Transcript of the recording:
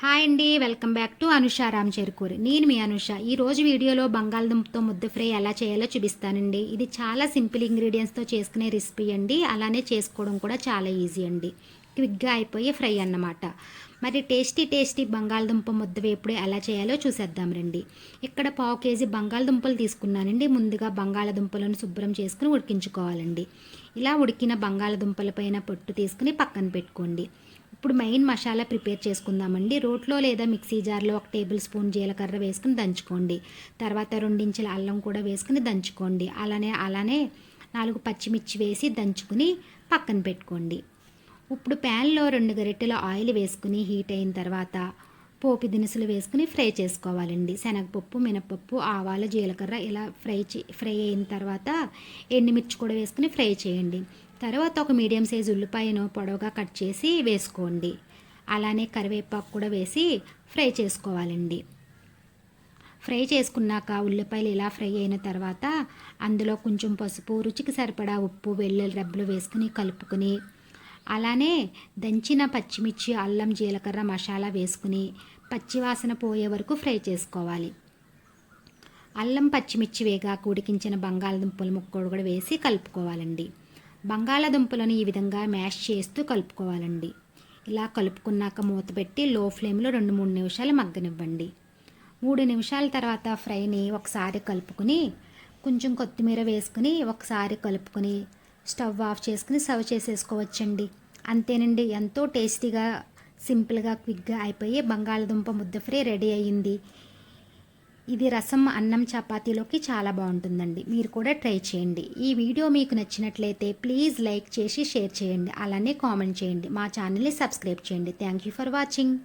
Hi అండి welcome back to Anusha Ram Cherukuri. నేను మీ అనుష. ఈ రోజు వీడియోలో బంగాళదుంపతో ముద్ద ఫ్రై ఎలా చేయాలో చూపిస్తానండి. ఇది చాలా సింపుల్ ఇంగ్రీడియంట్స్తో చేసుకునే రెసిపీ అండి. అలానే చేసుకోవడం కూడా చాలా ఈజీ అండి. క్విక్గా అయిపోయే ఫ్రై అన్నమాట. మరి టేస్టీ టేస్టీ బంగాళదుంప ముద్ద వేపుడు ఎలా చేయాలో చూసేద్దాం రండి. ఇక్కడ పావు కేజీ బంగాళదుంపలు తీసుకున్నానండి. ముందుగా బంగాళదుంపలను శుభ్రం చేసుకుని ఉడికించుకోవాలండి. ఇలా ఉడికిన బంగాళదుంపలపైన పొట్టు తీసుకుని పక్కన పెట్టుకోండి. ఇప్పుడు మెయిన్ మసాలా ప్రిపేర్ చేసుకుందామండి. రోట్లో లేదా మిక్సీ జార్లో ఒక టేబుల్ స్పూన్ జీలకర్ర వేసుకుని దంచుకోండి. తర్వాత రెండించెల అల్లం కూడా వేసుకుని దంచుకోండి. అలానే అలానే నాలుగు పచ్చిమిర్చి వేసి దంచుకుని పక్కన పెట్టుకోండి. ఇప్పుడు ప్యాన్లో రెండు గరిటెల ఆయిల్ వేసుకుని హీట్ అయిన తర్వాత పోపు దినుసులు వేసుకుని ఫ్రై చేసుకోవాలండి. శనగపప్పు మినపప్పు ఆవాలు జీలకర్ర ఇలా ఫ్రై చే ఫ్రై అయిన తర్వాత ఎండుమిర్చి కూడా వేసుకుని ఫ్రై చేయండి. తర్వాత ఒక మీడియం సైజు ఉల్లిపాయను పొడవుగా కట్ చేసి వేసుకోండి. అలానే కరివేపాకు కూడా వేసి ఫ్రై చేసుకోవాలండి. ఫ్రై చేసుకున్నాక ఉల్లిపాయలు ఇలా ఫ్రై అయిన తర్వాత అందులో కొంచెం పసుపు రుచికి సరిపడా ఉప్పు వెల్లుల్లి రబ్బులు వేసుకుని కలుపుకుని అలానే దంచిన పచ్చిమిర్చి అల్లం జీలకర్ర మసాలా వేసుకుని పచ్చివాసన పోయే వరకు ఫ్రై చేసుకోవాలి. అల్లం పచ్చిమిర్చి వేగాక ఉడికించిన బంగాళదుంపల ముక్కోడు కూడా వేసి కలుపుకోవాలండి. బంగాళాదుంపలను ఈ విధంగా మ్యాష్ చేస్తూ కలుపుకోవాలండి. ఇలా కలుపుకున్నాక మూత పెట్టి లో ఫ్లేమ్లో రెండు మూడు నిమిషాలు మగ్గనివ్వండి. మూడు నిమిషాల తర్వాత ఫ్రైని ఒకసారి కలుపుకుని కొంచెం కొత్తిమీర వేసుకుని ఒకసారి కలుపుకుని స్టవ్ ఆఫ్ చేసుకుని సర్వ్ చేసేసుకోవచ్చండి. అంతేనండి ఎంతో టేస్టీగా సింపుల్గా క్విక్గా అయిపోయి బంగాళదుంప ముద్ద ఫ్రై రెడీ అయ్యింది. ఇది రసం అన్నం చపాతీలోకి చాలా బాగుంటుందండి. మీరు కూడా ట్రై చేయండి. ఈ వీడియో మీకు నచ్చినట్లయితే ప్లీజ్ లైక్ చేసి షేర్ చేయండి. అలానే కామెంట్ చేయండి. మా ఛానల్ని సబ్స్క్రైబ్ చేయండి. Thank you for watching.